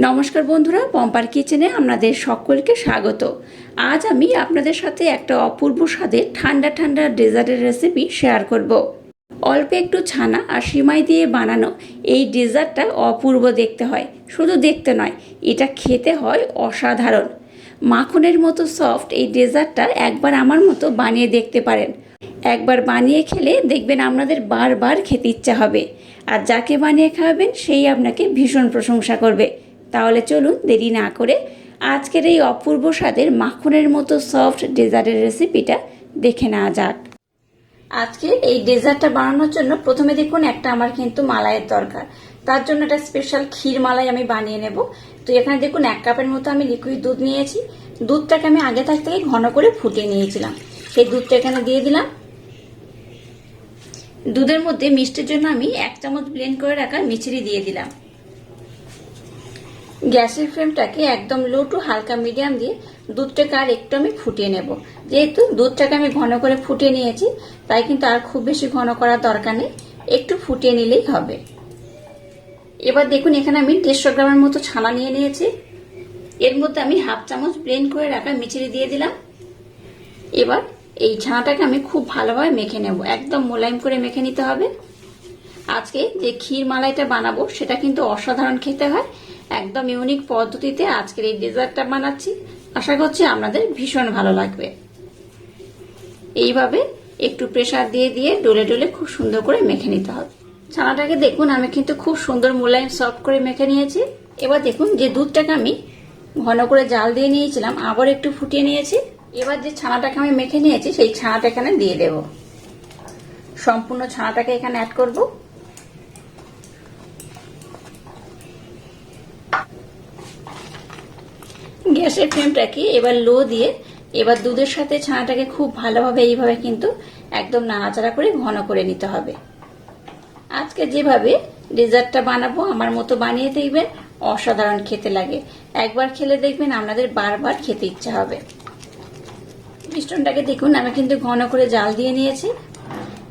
নমস্কার বন্ধুরা, পম্পার কিচেনে আপনাদের সকলকে স্বাগত। আজ আমি আপনাদের সাথে একটা অপূর্ব স্বাদের ঠান্ডা ঠান্ডা ডেজার্টের রেসিপি শেয়ার করব। অল্প একটু ছানা আর সিমাই দিয়ে বানানো এই ডেজার্টটা অপূর্ব দেখতে হয়। শুধু দেখতে নয়, এটা খেতে হয় অসাধারণ। মাখনের মতো সফট এই ডেজার্টটা একবার আমার মতো বানিয়ে দেখতে পারেন। একবার বানিয়ে খেলে দেখবেন আপনাদের বারবার খেতে ইচ্ছা হবে। আর যাকে বানিয়ে খাওয়াবেন, সেই আপনাকে ভীষণ প্রশংসা করবে। তাহলে চলুন দেরি না করে আজকের এই অপূর্ব স্বাদের মাখনের মতো সফট ডেজার্টের রেসিপিটা দেখে নেওয়া যাক। আজকে এই ডেজার্টটা বানানোর জন্য প্রথমে দেখুন একটা আমার কিন্তু মালাইয়ের দরকার। তার জন্য একটা স্পেশাল ক্ষীর মালাই আমি বানিয়ে নেব। তো এখানে দেখুন এক কাপের মতো আমি লিকুইড দুধ নিয়েছি। দুধটাকে আমি আগে থাক থেকে ঘন করে ফুটিয়ে নিয়েছিলাম। সেই দুধটা এখানে দিয়ে দিলাম। দুধের মধ্যে মিষ্টির জন্য আমি এক চামচ ব্লেন্ড করে রাখা মিছরি দিয়ে দিলাম। গ্যাসের ফ্লেমটাকে একদম লো টু হালকা মিডিয়াম দিয়ে দুধটাকে আর একটু আমি ফুটিয়ে নেব। যেহেতু দুধটাকে আমি ঘন করে ফুটিয়ে নিয়েছি, তাই কিন্তু আর খুব বেশি ঘন করার দরকার নেই। একটু ফুটিয়ে নিলেই হবে। এবার দেখুন, এখানে আমি দেড়শো গ্রামের মতো ছানা নিয়ে নিয়েছি। এর মধ্যে আমি হাফ চামচ ব্লেন্ড করে রাখা মিচড়ি দিয়ে দিলাম। এবার এই ছানাটাকে আমি খুব ভালোভাবে মেখে নেব। একদম মোলায়েম করে মেখে নিতে হবে। আজকে যে ক্ষীর মালাইটা বানাবো, সেটা কিন্তু অসাধারণ খেতে হয়। একদম ইউনিক পদ্ধতিতে আজকের এই ডেজার্টটা বানাচ্ছি। আশা করছি আপনাদের ভীষণ ভালো লাগবে। এইভাবে একটু প্রেশার দিয়ে দিয়ে ডলে ডলে খুব সুন্দর করে মেখে নিতে হবে। ছানাটাকে দেখুন, আমি কিন্তু খুব সুন্দর মোলায়েম সফট করে মেখে নিয়েছি। এবার দেখুন যে দুধটাকে আমি ঘন করে জাল দিয়ে নিয়েছিলাম, আবার একটু ফুটিয়ে নিয়েছি। এবার যে ছানাটাকে আমি মেখে নিয়েছি, সেই ছানাটা এখানে দিয়ে দেব। সম্পূর্ণ ছানাটাকে এখানে অ্যাড করব। গ্যাসের ফ্লেমটাকে এবার লো দিয়ে এবার দুধের সাথে ছানাটাকে খুব ভালোভাবে এইভাবে কিন্তু একদম নাড়াচাড়া করে ঘন করে নিতে হবে। আজকে যেভাবে ডেজার্টটা বানাবো, আমার মতো বানিয়ে দেখবেন, অসাধারণ খেতে লাগে। একবার খেলে দেখবেন আপনাদের বারবার খেতে ইচ্ছা হবে। মিশ্রণটাকে দেখুন, আমি কিন্তু ঘন করে জাল দিয়ে নিয়েছি।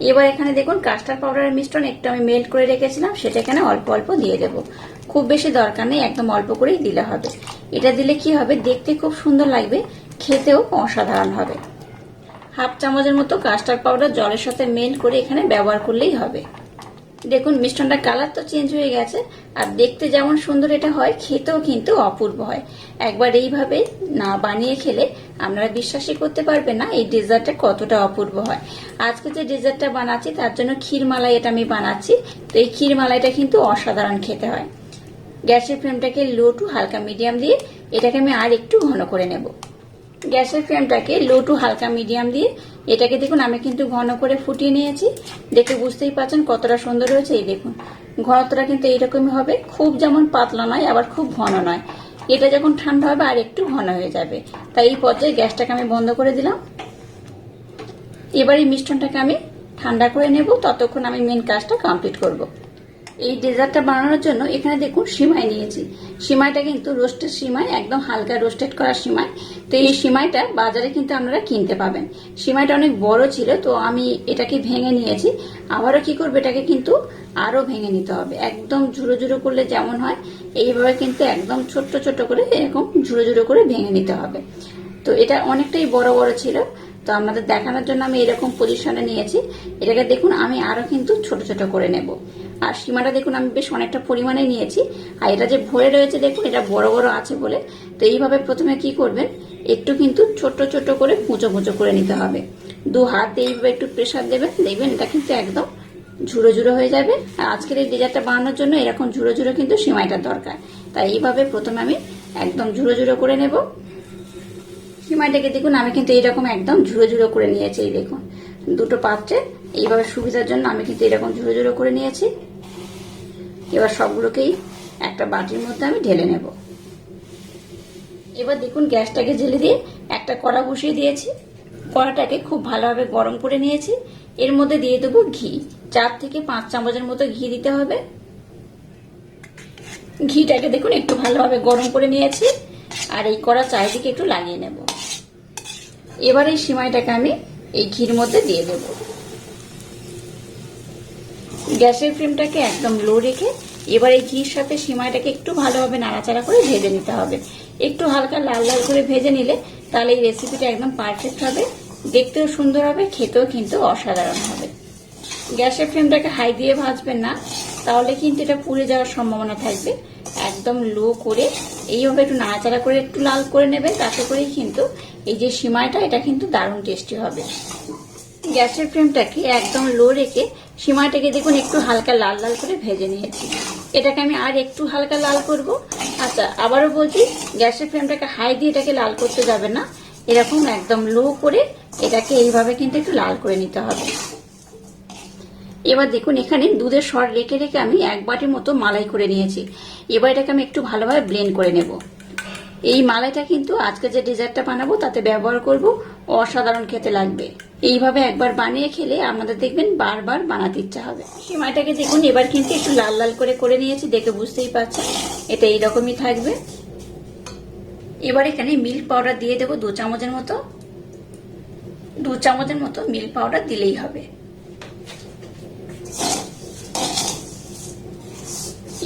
এবার এখানে দেখুন, কাস্টার্ড পাউডারের মিশ্রণ একটু আমি মেল্ট করে রেখেছিলাম, সেটা এখানে অল্প অল্প দিয়ে দেব। খুব বেশি দরকার নেই, একদম অল্প করেই দিলে হবে। এটা দিলে কি হবে? দেখতে খুব সুন্দর লাগবে, খেতেও অসাধারণ হবে। হাফ চামচের মতো কাস্টার্ড পাউডার জলের সাথে মেল্ট করে এখানে ব্যবহার করলেই হবে। দেখুন মিষ্টনটা কালার তো চেঞ্জ হয়ে গেছে, আর দেখতে যেমন সুন্দর এটা হয়, খেতেও কিন্তু অপূর্ব হয়। একবার এইভাবে না বানিয়ে খেলে আপনারা বিশ্বাসই করতে পারবেন না, এই ডেজার্টটা কতটা অপূর্ব হয়। আজকে যে ডেজার্টটা বানাচ্ছি, তার জন্য ক্ষীর মালাই এটা আমি বানাচ্ছি। তো এই ক্ষীর মালাইটা কিন্তু অসাধারণ খেতে হয়। গ্যাসের ফ্লেমটাকে লো টু হালকা মিডিয়াম দিয়ে এটাকে আমি আর একটু ঘন করে নেব। গ্যাসের ফ্লেমটাকে লো টু হালকা মিডিয়াম দিয়ে এটাকে দেখুন, আমি কিন্তু ঘন করে ফুটিয়ে নিয়েছি। দেখে বুঝতেই পারছেন কতটা সুন্দর হয়েছে। এই দেখুন, ঘনত্বটা কিন্তু এইরকমই হবে। খুব যেমন পাতলা নয়, আবার খুব ঘন নয়। এটা যখন ঠান্ডা হবে, আর একটু ঘন হয়ে যাবে। তাই এই পর্যায়ে গ্যাসটাকে আমি বন্ধ করে দিলাম। এবার এই মিষ্টনটাকে আমি ঠান্ডা করে নেব। ততক্ষণ আমি মেন কাজটা কমপ্লিট করব। এই ডেজার্টটা বানানোর জন্য এখানে দেখুন সিমাই নিয়েছি। সিমাইটা কিন্তু রোস্টেড সিমাই, একদম হালকা রোস্টেড করা সিমাই। তো এই সিমাইটা বাজারে কিন্তু আপনারা কিনতে পাবেন। সিমাইটা অনেক বড় ছিল, তো আমি এটাকে ভেঙে নিয়েছি। আবারও কি করবে, এটাকে কিন্তু আরও ভেঙে নিতে হবে। একদম ঝুড়ো ঝুড়ো করলে যেমন হয়, এইভাবে কিন্তু একদম ছোট্ট ছোট্ট করে এরকম ঝুড়ো ঝুড়ো করে ভেঙে নিতে হবে। তো এটা অনেকটাই বড় বড় ছিল, তো আমাদের দেখানোর জন্য আমি এরকম পজিশনে নিয়েছি। এটাকে দেখুন, আমি আরও কিন্তু ছোট ছোট করে নেব। আর সীমাটা দেখুন, আমি বেশ অনেকটা পরিমাণে নিয়েছি। আর এটা যে ভরে রয়েছে দেখুন, এটা বড় বড় আছে বলে। তো এইভাবে প্রথমে কি করবেন, একটু কিন্তু ছোট ছোট করে কুঁচো কুঁচো করে নিতে হবে। দু হাত এইভাবে একটু প্রেশার দেবেন, দেখবেন এটা কিন্তু একদম ঝুড়ো ঝুড়ো হয়ে যাবে। আর আজকের এই ডেজার্টটা বানানোর জন্য এরকম ঝুড়ো ঝুড়ো কিন্তু সিমাইটার দরকার। তাই এইভাবে প্রথমে আমি একদম ঝুড়ো ঝুড়ো করে নেব। সিমাইটাকে দেখুন, আমি কিন্তু এইরকম একদম ঝুড়ো ঝুড়ো করে নিয়েছি, এই দেখুন। দুটো পাত্রে এইভাবে সুবিধার জন্য আমি কিন্তু এরকম ঝুড়ো ঝুড়ো করে নিয়েছি। এবার সবগুলোকেই একটা বাটির মধ্যে আমি ঢেলে নেব। এবার দেখুন গ্যাসটাকে জেলে দিয়ে একটা কড়া বসিয়ে দিয়েছি। কড়াটাকে খুব ভালোভাবে গরম করে নিয়েছি। এর মধ্যে দিয়ে দেবো ঘি। চার থেকে পাঁচ চামচের মতো ঘি দিতে হবে। ঘিটাকে দেখুন একটু ভালোভাবে গরম করে নিয়েছি। আর এই কড়া চারিদিকে একটু লাগিয়ে নেব। এবার এই সিমাইটাকে আমি এই ঘির মধ্যে দিয়ে দেব। গ্যাসের ফ্লেমটাকে একদম লো রেখে এবার এই ঘির সাথে সিমাইটাকে একটু ভালোভাবে নাড়াচাড়া করে ভেজে নিতে হবে। একটু হালকা লাল লাল করে ভেজে নিলে তাহলে এই রেসিপিটা একদম পারফেক্ট হবে। দেখতেও সুন্দর হবে, খেতেও কিন্তু অসাধারণ হবে। গ্যাসের ফ্লেমটাকে হাই দিয়ে ভাজবেন না, তাহলে কিন্তু এটা পুড়ে যাওয়ার সম্ভাবনা থাকবে। একদম লো করে এইভাবে একটু নাড়াচাড়া করে একটু লাল করে নেবেন, তাতে করেই কিন্তু এই যে সিমাইটা, এটা কিন্তু দারুণ টেস্টি হবে। গ্যাসের ফ্লেমটাকে একদম লো রেখে সিমাইটাকে দেখুন, একটু হালকা লাল লাল করে ভেজে নিয়েছি। এটাকে আমি আর একটু হালকা লাল করব। আচ্ছা আবারও বলছি, গ্যাসের ফ্লেমটাকে হাই দিয়ে এটাকে লাল করতে যাবে না। এরকম একদম লো করে এটাকে এইভাবে কিন্তু একটু লাল করে নিতে হবে। এবার দেখুন, এখানে দুধের সর রেখে রেখে আমি এক বাটির মতো মালাই করে নিয়েছি। এবার এটাকে আমি একটু ভালোভাবে ব্লেন্ড করে নেব। এই মালাইটা কিন্তু আজকে যে ডেজার্টটা বানাবো, তাতে ব্যবহার করব, অসাধারণ খেতে লাগবে। এইভাবে একবার বানিয়ে খেলে আমাদের দেখবেন বারবার বানাতে ইচ্ছা হবে। সিমাইটাকে দেখুন, এবার কিন্তু একটু লাল লাল করে করে নিয়েছি, দেখে বুঝতেই পারছেন। এটা এইরকমই থাকবে। এবার এখানে মিল্ক পাউডার দিয়ে দেবো দু চামচের মতো। দু চামচের মতো মিল্ক পাউডার দিলেই হবে।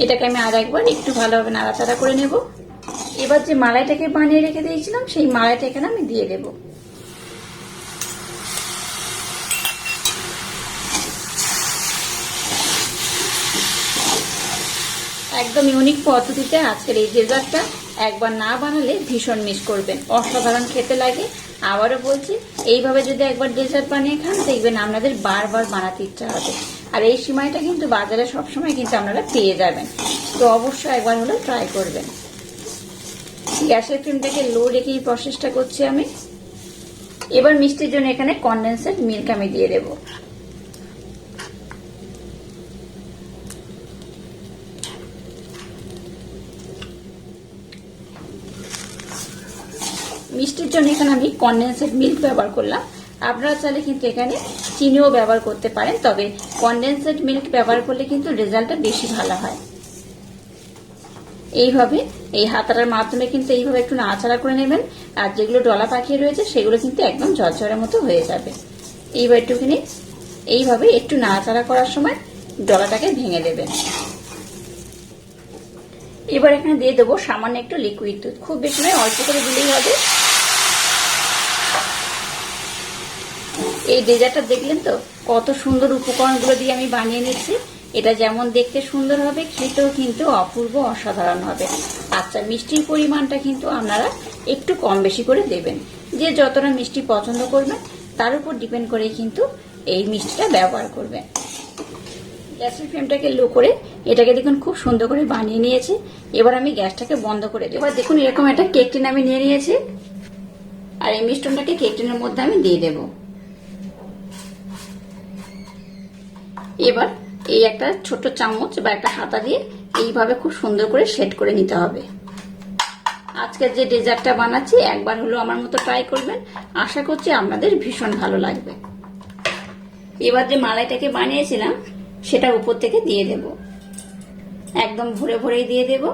এটাকে আমি আর একবার একটু ভালোভাবে নাড়াচাড়া করে নেব। এবার যে মালাইটাকে বানিয়ে রেখে দিয়েছিলাম, সেই মালাইটা এখানে আমি দিয়ে দেব। একদম ইউনিক পদ্ধতিতে আজকের এই ডেজার্টটা একবার না বানালে ভীষণ মিস করবেন। অসাধারণ খেতে লাগে। আবারও বলছি, এইভাবে যদি একবার ডেজার্ট বানিয়ে খান, দেখবেন আপনাদের বারবার বানাতে ইচ্ছা হবে। আর এই সিমাইটা কিন্তু বাজারে সবসময় কিন্তু আপনারা পেয়ে যাবেন। তো অবশ্যই একবার হলে ট্রাই করবেন। গ্যাসের ফ্লেমটাকে লো রেখেই প্রসেসটা করছি আমি। এবার মিষ্টির জন্য এখানে কন্ডেন্সেড মিল্ক আমি দিয়ে দেবো। মিষ্টির জন্য এখানে আমি কন্ডেন্সেড মিল্ক ব্যবহার করলাম। আপনারা চাইলে কিন্তু এখানে চিনিও ব্যবহার করতে পারেন, তবে কন্ডেন্সেড মিল্ক ব্যবহার করলে কিন্তু রেজাল্টটা বেশি ভালো হয়। এইভাবে এই হাতাটার মাধ্যমে কিন্তু এইভাবে একটু নাড়াচাড়া করে নেবেন, আর যেগুলো ডলা পাকিয়ে রয়েছে সেগুলো কিন্তু একদম ঝরঝরের মতো হয়ে যাবে। এইবার একটুখানি এইভাবে একটু নাড়াচাড়া করার সময় ডলাটাকে ভেঙে দেবেন। এবার এখানে দিয়ে দেবো সামান্য একটু লিকুইড দুধ। খুব বেশি নয়, অল্প করে দিলেই হবে। এই ডেজার্টটা দেখলেন তো? কত সুন্দর উপকরণগুলো দিয়ে আমি বানিয়ে নিচ্ছি। এটা যেমন দেখতে সুন্দর হবে, খেতেও কিন্তু অপূর্ব অসাধারণ হবে। আচ্ছা মিষ্টির পরিমাণটা কিন্তু আপনারা একটু কম বেশি করে দেবেন। যে যতটা মিষ্টি পছন্দ করবেন, তার উপর ডিপেন্ড করেই কিন্তু এই মিষ্টিটা ব্যবহার করবেন। গ্যাসের ফ্লেমটাকে লো করে এটাকে দেখুন, খুব সুন্দর করে বানিয়ে নিয়েছি। এবার আমি গ্যাসটাকে বন্ধ করে দেবো। এবার দেখুন, এরকম একটা কেক টিন আমি নিয়ে নিয়েছি। আর এই মিষ্টনটাকে কেক টিনের মধ্যে আমি দিয়ে দেবো। এবার এই একটা ছোট চামচ বা একটা হাতা দিয়ে এইভাবে খুব সুন্দর করে সেট করে নিতে হবে। আজকের যে ডেজার্টটা বানাচ্ছি, একবার হলো আমার মতো ট্রাই করবেন। আশা করছি আপনাদের ভীষণ ভালো লাগবে। এবার যে মালাইটাকে বানিয়েছিলাম, সেটা উপর থেকে দিয়ে দেব। একদম ভরে ভরেই দিয়ে দেব।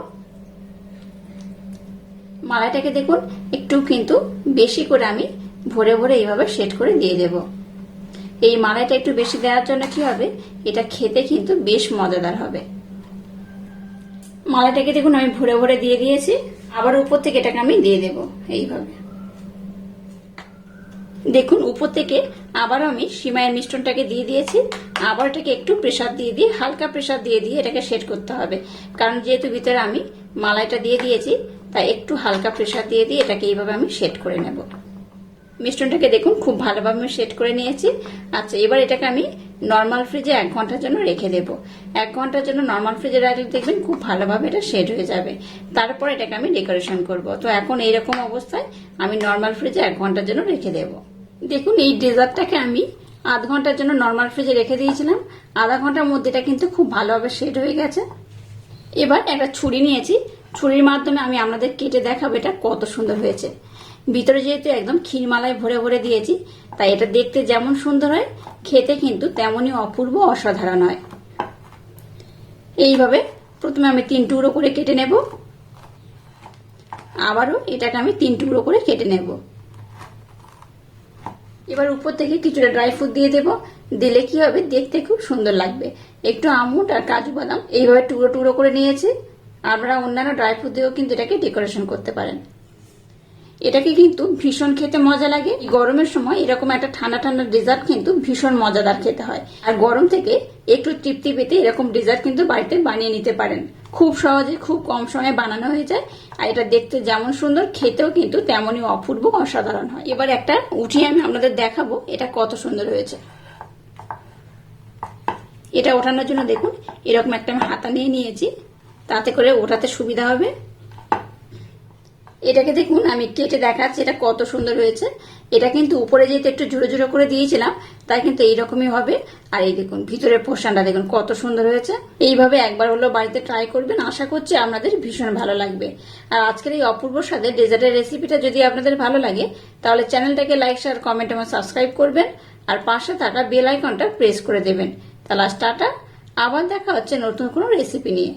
মালাইটাকে দেখুন, একটু কিন্তু বেশি করে আমি ভরে ভরে এইভাবে সেট করে দিয়ে দেবো। এই মালাইটা একটু বেশি দেওয়ার জন্য কি হবে? এটা খেতে কিন্তু বেশ মজাদার হবে। মালাইটাকে দেখুন, আমি ভরে ভরে দিয়ে দিয়েছি। আবার উপর থেকে এটাকে আমি দিয়ে দেব এইভাবে। দেখুন, উপর থেকে আবার আমি সিমাইয়ের মিষ্টনটাকে দিয়ে দিয়েছি। আবার এটাকে একটু প্রেসার দিয়ে দিয়ে, হালকা প্রেসার দিয়ে দিয়ে এটাকে সেট করতে হবে। কারণ যেহেতু ভিতরে আমি মালাইটা দিয়ে দিয়েছি, তাই একটু হালকা প্রেসার দিয়ে দিয়ে এটাকে এইভাবে আমি সেট করে নেব। মিষ্টনটাকে দেখুন, খুব ভালোভাবে আমি সেট করে নিয়েছি। আচ্ছা এবার এটাকে আমি নর্মাল ফ্রিজে এক ঘণ্টার জন্য রেখে দেব। এক ঘণ্টার জন্য নর্মাল ফ্রিজে রাখলে দেখবেন, খুব ভালোভাবে এটা সেট হয়ে যাবে। তারপর এটাকে আমি ডেকোরেশন করব। তো এখন এইরকম অবস্থায় আমি নর্মাল ফ্রিজে এক ঘণ্টার জন্য রেখে দেব। দেখুন, এই ডেজার্টটাকে আমি আধ ঘণ্টার জন্য নর্মাল ফ্রিজে রেখে দিয়েছিলাম। আধা ঘণ্টার মধ্যে এটা কিন্তু খুব ভালোভাবে সেট হয়ে গেছে। এবার একটা ছুরি নিয়েছি। ছুরির মাধ্যমে আমি আপনাদের কেটে দেখাবো এটা কত সুন্দর হয়েছে। ভিতরে যেহেতু একদম ক্ষীরমালায় ভরে ভরে দিয়েছি, তাই এটা দেখতে যেমন সুন্দর হয়, খেতে কিন্তু তেমনই অপূর্ব অসাধারণ হয়। এইভাবে প্রথমে আমি তিন টুকরো করে কেটে নেব। আবারও এটাকে আমি তিন টুকরো করে কেটে নেব। এবার উপর থেকে কিছুটা ড্রাই ফ্রুট দিয়ে দেব। দিলে কি হবে, দেখতে খুব সুন্দর লাগবে। একটু আমুট আর কাজু বাদাম এইভাবে টুকরো টুকরো করে নিয়েছি। আপনারা অন্যান্য ড্রাই ফ্রুট দিয়েও কিন্তু এটাকে ডেকোরেশন করতে পারেন। এটাকে কিন্তু ভীষণ খেতে মজা লাগে। গরমের সময় এরকম একটা ঠান্ডা ঠান্ডা ডেজার্ট কিন্তু ভীষণ মজাদার খেতে হয়। আর গরম থেকে একটু তৃপ্তি পেতে এরকম ডেজার্ট কিন্তু বাড়িতে বানিয়ে নিতে পারেন। খুব সহজে খুব কম সময়ে বানানো হয়ে যায়। আর এটা দেখতে যেমন সুন্দর, খেতেও কিন্তু তেমনই অপূর্ব, অসাধারণ হয়। এবার একটা উঠিয়ে আমি আপনাদের দেখাবো, এটা কত সুন্দর হয়েছে। এটা ওঠানোর জন্য দেখুন, এরকম একটা আমি হাতা নিয়ে নিয়েছি। তাতে করে ওঠাতে সুবিধা হবে। এটাকে দেখুন, আমি কেটে দেখাচ্ছি, এটা কত সুন্দর হয়েছে। এটা কিন্তু উপরে যেহেতু একটু ঝুড়ো ঝুড়ো করে দিয়েছিলাম, তাই কিন্তু এইরকমই হবে। আর এই দেখুন, ভিতরের পোর্শনটা দেখুন, কত সুন্দর হয়েছে। এইভাবে একবার হলো বাড়িতে ট্রাই করবেন, আশা করছি আপনাদের ভীষণ ভালো লাগবে। আর আজকের এই অপূর্ব স্বাদে ডেজার্টের রেসিপিটা যদি আপনাদের ভালো লাগে, তাহলে চ্যানেলটাকে লাইক শেয়ার কমেন্ট এবং সাবস্ক্রাইব করবেন। আর পাশে থাকা বেল আইকনটা প্রেস করে দেবেন। তাহলে টাটা, আবার দেখা হচ্ছে নতুন কোনো রেসিপি নিয়ে।